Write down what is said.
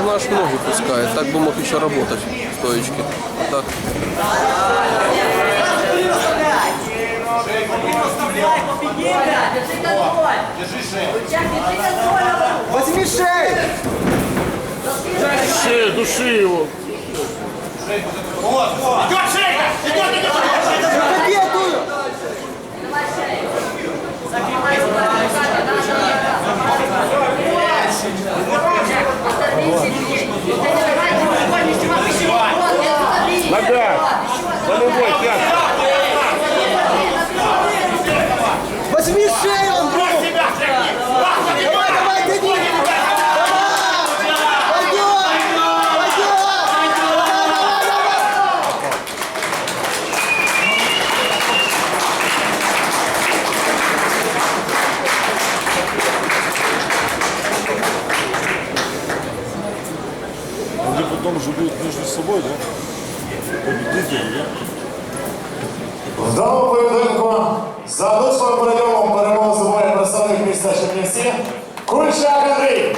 он аж ноги пускает. Так бы мог еще работать стоечки. Так. Возьми шею! Шею, души его. Победую! Нога. Болевой, пятка. Возьми шею, Андрюх! Давай, давай! Они потом же будут между собой, да? Победители, да? В даному поєдинку за висловим передовом перемогу здобуває представник міста Чернівці Кульчак Андрій.